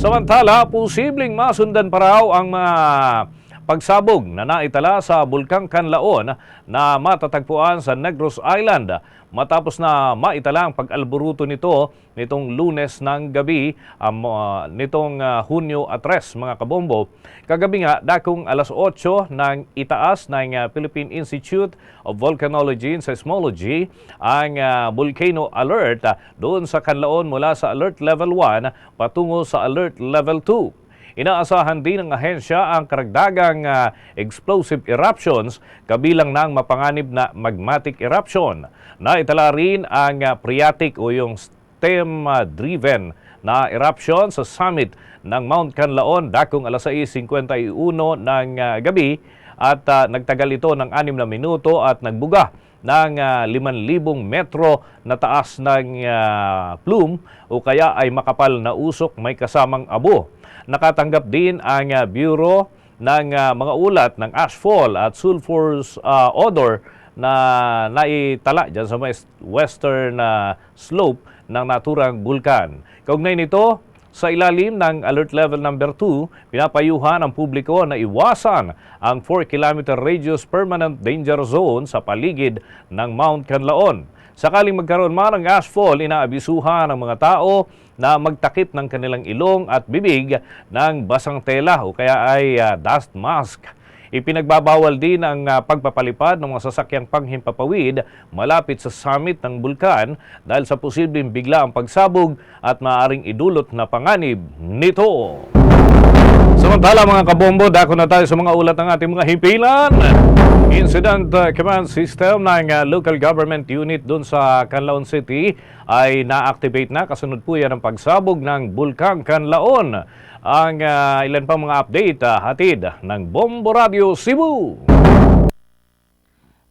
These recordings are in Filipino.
Samantala, posibleng masundan pa raw ang mga pagsabog na naitala sa Bulkang Kanlaon na matatagpuan sa Negros Island matapos na maitala ang pag-alburuto nito nitong lunes ng gabi um, uh, nitong uh, Hunyo at 3 mga kabombo. Kagabi nga, dakong alas 8 ng itaas ng uh, Philippine Institute of Volcanology and Seismology ang uh, volcano alert uh, doon sa Kanlaon mula sa alert level 1 patungo sa alert level 2. Inaasahan din ng ahensya ang karagdagang ah, explosive eruptions kabilang ng mapanganib na magmatic eruption. Naitala rin ang ah, phreatic o yung stem-driven na eruption sa summit ng Mount Canlaon dakong alas 6.51 ng ah, gabi at ah, nagtagal ito ng 6 na minuto at nagbuga ng ah, 5,000 metro na taas ng ah, plume o kaya ay makapal na usok may kasamang abo. Nakatanggap din ang ah, Bureau ng ah, mga ulat ng ashfall at sulfur ah, odor na naitala dyan sa west- western ah, slope ng naturang bulkan. Kaugnay nito, sa ilalim ng Alert Level Number 2, pinapayuhan ang publiko na iwasan ang 4-kilometer radius permanent danger zone sa paligid ng Mount Canlaon. Sakaling magkaroon man ng ashfall, inaabisuhan ang mga tao na magtakip ng kanilang ilong at bibig ng basang tela o kaya ay ah, dust mask. Ipinagbabawal din ang ah, pagpapalipad ng mga sasakyang panghimpapawid malapit sa summit ng bulkan dahil sa posibleng bigla ang pagsabog at maaaring idulot na panganib nito. Samantala mga kabombo, dako na tayo sa mga ulat ng ating mga himpilan. Incident uh, Command System ng uh, local government unit dun sa Canlaon City ay na-activate na kasunod po yan ang pagsabog ng Bulkang Canlaon. Ang uh, ilan pang mga update uh, hatid ng Bombo Radio Cebu.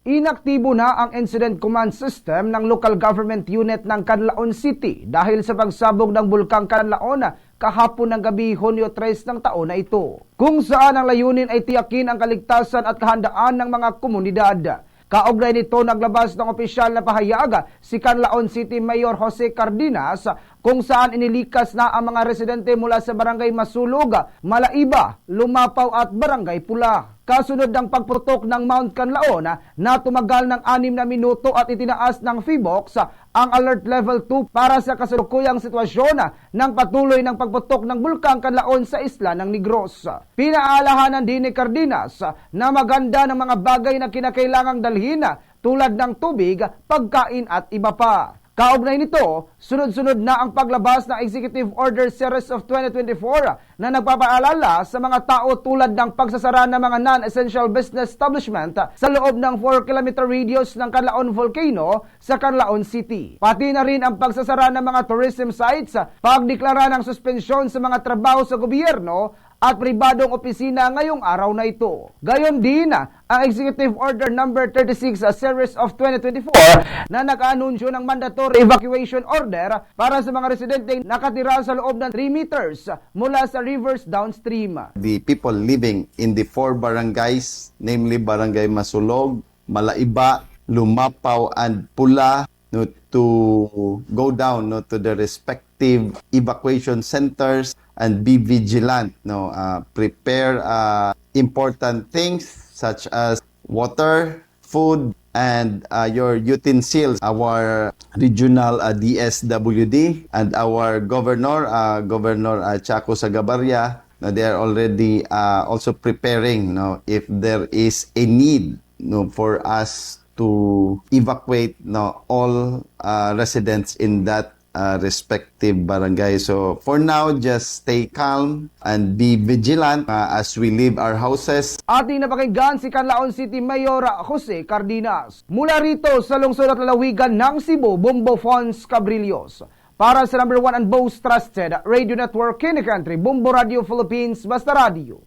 Inaktibo na ang Incident Command System ng Local Government Unit ng Canlaon City dahil sa pagsabog ng Bulkang Canlaon kahapon ng gabi Hunyo 3 ng taon na ito. Kung saan ang layunin ay tiyakin ang kaligtasan at kahandaan ng mga komunidad. Kaugnay nito naglabas ng opisyal na pahayag si Canlaon City Mayor Jose Cardenas kung saan inilikas na ang mga residente mula sa barangay Masulog, Malaiba, Lumapaw at Barangay Pula. Kasunod ng pagputok ng Mount Canlaon na tumagal ng anim na minuto at itinaas ng FIBOX ang Alert Level 2 para sa kasalukuyang sitwasyon ng patuloy ng pagputok ng Bulkang Canlaon sa isla ng Negros. Pinaalahanan din ni Cardenas na maganda ng mga bagay na kinakailangang dalhin tulad ng tubig, pagkain at iba pa. Kaugnay nito, sunod-sunod na ang paglabas ng Executive Order Series of 2024 na nagpapaalala sa mga tao tulad ng pagsasara ng mga non-essential business establishment sa loob ng 4-kilometer radius ng Canlaon Volcano sa Canlaon City. Pati na rin ang pagsasara ng mga tourism sites, pagdeklara ng suspensyon sa mga trabaho sa gobyerno at pribadong opisina ngayong araw na ito. Gayon din ang Executive Order Number 36 a Series of 2024 na nag-anunsyo ng mandatory evacuation order para sa mga residente nakatira sa loob ng 3 meters mula sa rivers downstream. the people living in the four barangays, namely Barangay Masulog, Malaiba, Lumapaw, and Pula, no, to go down no, to the respective evacuation centers and be vigilant. No, uh, prepare uh, important things such as water, food, and uh, your utensils. Our regional uh, DSWD and our governor, uh, Governor uh, Chaco Sagabarria, no, they are already uh, also preparing no, if there is a need no, for us to evacuate no, all uh, residents in that uh, respective barangay. So for now, just stay calm and be vigilant uh, as we leave our houses. Ating napakinggan si Canlaon City Mayor Jose Cardenas. Mula rito sa lungsod at lalawigan ng Cebu, Bumbo Fons Cabrillos. Para sa number one and most trusted radio network in the country, Bumbo Radio Philippines, Basta Radio.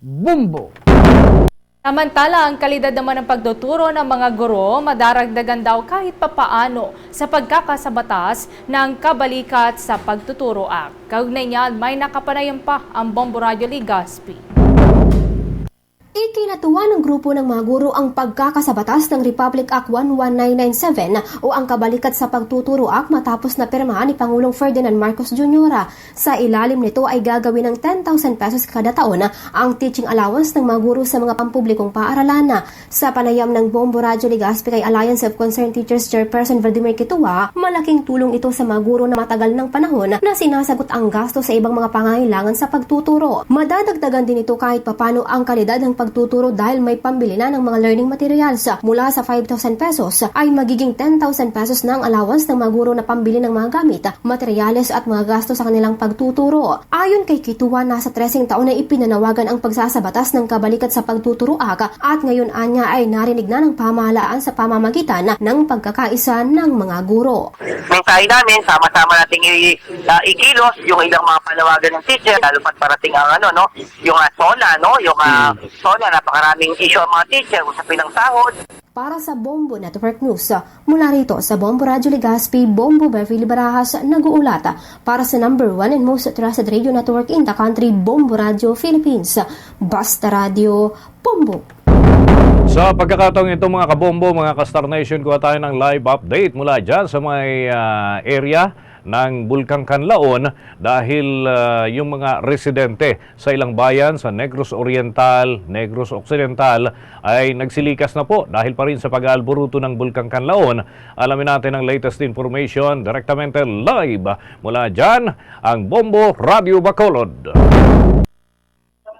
Bumbo! Samantala, ang kalidad naman ng pagtuturo ng mga guro madaragdagan daw kahit papaano sa pagkakasabatas ng kabalikat sa Pagtuturo Act. Kaugnay niyan, may nakapanayam pa ang Bombo Ligaspi. Ikinatuwa ng grupo ng mga guro ang pagkakasabatas ng Republic Act 11997 o ang kabalikat sa pagtuturo act matapos na pirmahan ni Pangulong Ferdinand Marcos Jr. Sa ilalim nito ay gagawin ng 10,000 pesos kada taon ang teaching allowance ng mga guro sa mga pampublikong paaralan. Sa panayam ng Bombo Radyo Legazpi kay Alliance of Concerned Teachers Chairperson Vladimir Kitua, malaking tulong ito sa mga guro na matagal ng panahon na sinasagot ang gasto sa ibang mga pangangailangan sa pagtuturo. Madadagdagan din ito kahit papano ang kalidad ng pagtuturo dahil may pambili na ng mga learning materials. Mula sa 5,000 pesos ay magiging 10,000 pesos na ang allowance ng mga guro na pambili ng mga gamit, materyales at mga gasto sa kanilang pagtuturo. Ayon kay Kitua, nasa 13 taon na ipinanawagan ang pagsasabatas ng kabalikat sa pagtuturo ak at ngayon anya ay narinig na ng pamahalaan sa pamamagitan ng pagkakaisa ng mga guro. mensahe namin, sama-sama nating i- uh, ikilos yung ilang mga panawagan ng teacher, lalo pat parating ang ano, no, yung uh, SONA, no, yung uh, SONA, napakaraming issue ang mga teacher, usapin ng sahod, Para sa Bombo Network News, mula rito sa Bombo Radio Legazpi, Bombo Beverly Barajas, nag-uulat para sa number one and most trusted radio network in the country, Bombo Radio Philippines. Basta Radio, Bombo. Sa pagkakataong ito mga kabombo, mga ka-Star Nation, kuha tayo ng live update mula dyan sa may ah, area ng Bulkang Kanlaon dahil ah, yung mga residente sa ilang bayan sa Negros Oriental, Negros Occidental ay nagsilikas na po dahil pa rin sa pag-aalburuto ng Bulkang Kanlaon. Alamin natin ang latest information direktamente live mula dyan ang Bombo Radio Bacolod.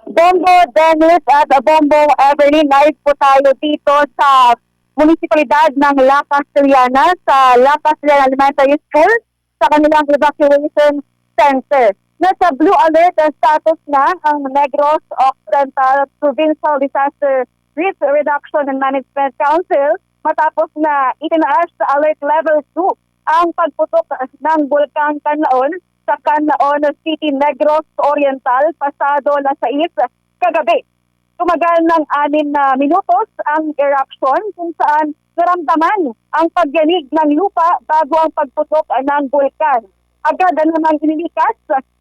Bombo Dennis at Bombo Evelyn, live po tayo dito sa munisipalidad ng La Castellana sa La Castellana Elementary School sa kanilang evacuation center. Nasa blue alert status na ang Negros Occidental Provincial Disaster Risk Reduction and Management Council matapos na itinaas sa alert level 2 ang pagputok ng Bulkang Kanlaon sa Canlaon City Negros Oriental pasado na sa kagabi. Tumagal ng anin na minutos ang eruption kung saan naramdaman ang pagyanig ng lupa bago ang pagputok ng bulkan. Agad na namang inilikas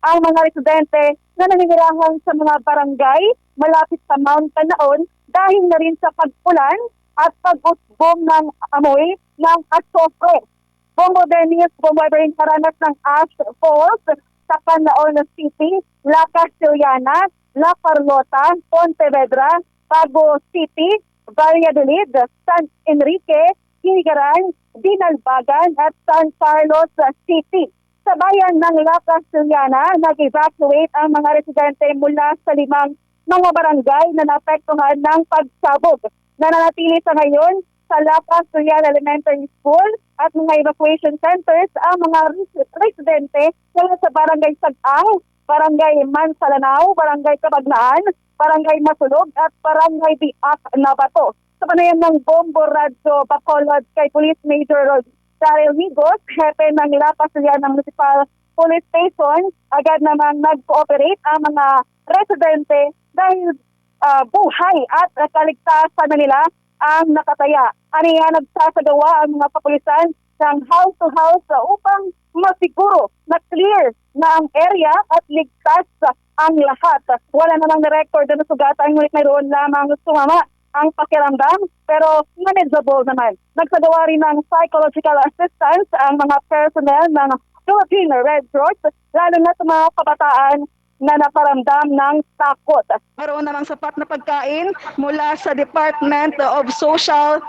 ang mga residente na naninirahan sa mga barangay malapit sa Mount Tanaon dahil na rin sa pagpulan at pag-usbong ng amoy ng asofre. Bongo Dennis bumabay karanas ng ash falls sa Canlaon City, La Castellana, La Carlota, Pontevedra, Pago City, Valladolid, San Enrique, Hinigaran, Dinalbagan at San Carlos City. Sa bayan ng La Castellana, nag-evacuate ang mga residente mula sa limang mga barangay na naapektuhan ng pagsabog. Nananatili sa ngayon sa La Castellana Elementary School at mga evacuation centers ang mga res- residente mula sa barangay Sagang, barangay Mansalanao, barangay Kabagnaan, barangay Masulog at barangay Biak Nabato. Sa panayam ng Bombo Radyo Bacolod kay Police Major Daryl Migos, hepe ng La Castellana Municipal Police Station, agad namang nag-cooperate ang mga residente dahil ah, buhay at kaligtasan na nila ang nakataya. Aniya nagsasagawa ang mga kapulisan ng house-to-house upang masiguro na clear na ang area at ligtas ang lahat. Wala namang na-record na sugatan, ngunit mayroon lamang sumama ang pakiramdam pero manageable naman. Nagsagawa rin ng psychological assistance ang mga personnel ng Philippine Red Cross lalo na sa mga kabataan na naparamdam ng takot. Meron namang sapat na pagkain mula sa Department of Social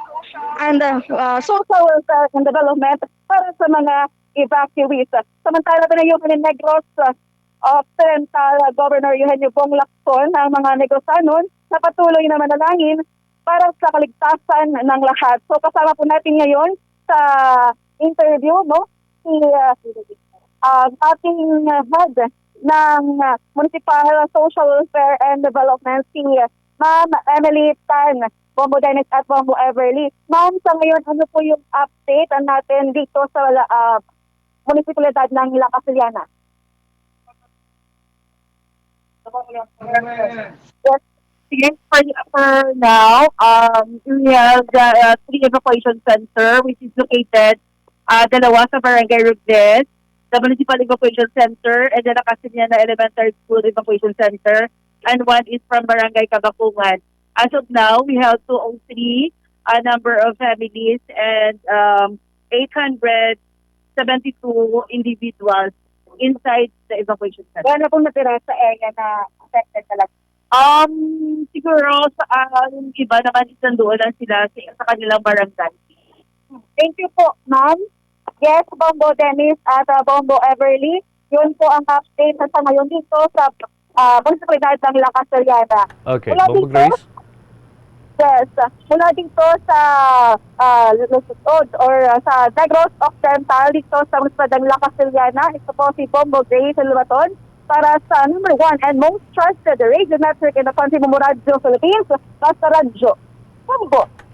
and uh, social welfare and development para sa mga evacuees. Samantala, pinayuhan ni Negros uh, Occidental Governor Eugenio Bong Lacson ang mga negosanon na patuloy na manalangin para sa kaligtasan ng lahat. So kasama po natin ngayon sa interview no si uh, uh, ating head ng Municipal Social Welfare and Development si uh, Ma'am Emily Tan, Bombo Dennis at Bombo Everly. Ma'am, sa ngayon, ano po yung update natin dito sa uh, munisipalidad ng La Casillana? Yes. Yes, for, for now, um, we have the uh, three evacuation center which is located uh, dalawa sa Barangay Rugdes, the Municipal Evacuation Center, and then the Casillana Elementary School Evacuation Center, and one is from Barangay Kabakungan. As of now, we have 203 a number of families and um, 872 individuals inside the evacuation center. Wala pong natira sa area na affected talaga. Um, siguro sa uh, yung iba naman isang doon lang sila sa, sa kanilang barangay. Thank you po, ma'am. Yes, Bombo Dennis at uh, Bombo Everly. Yun po ang update sa ngayon dito sa uh, munisipalidad ng La Casillana. Okay, Wala Bombo dito. Grace? Yes, uh, mula dito sa uh, Lusod or uh, sa Negros Occidental dito sa munisipalidad ng La Casillana. Ito po si Bombo Grace Lumaton para sa number one and most trusted radio network in the country, Momoradyo Philippines, Basta Radyo. Bombo.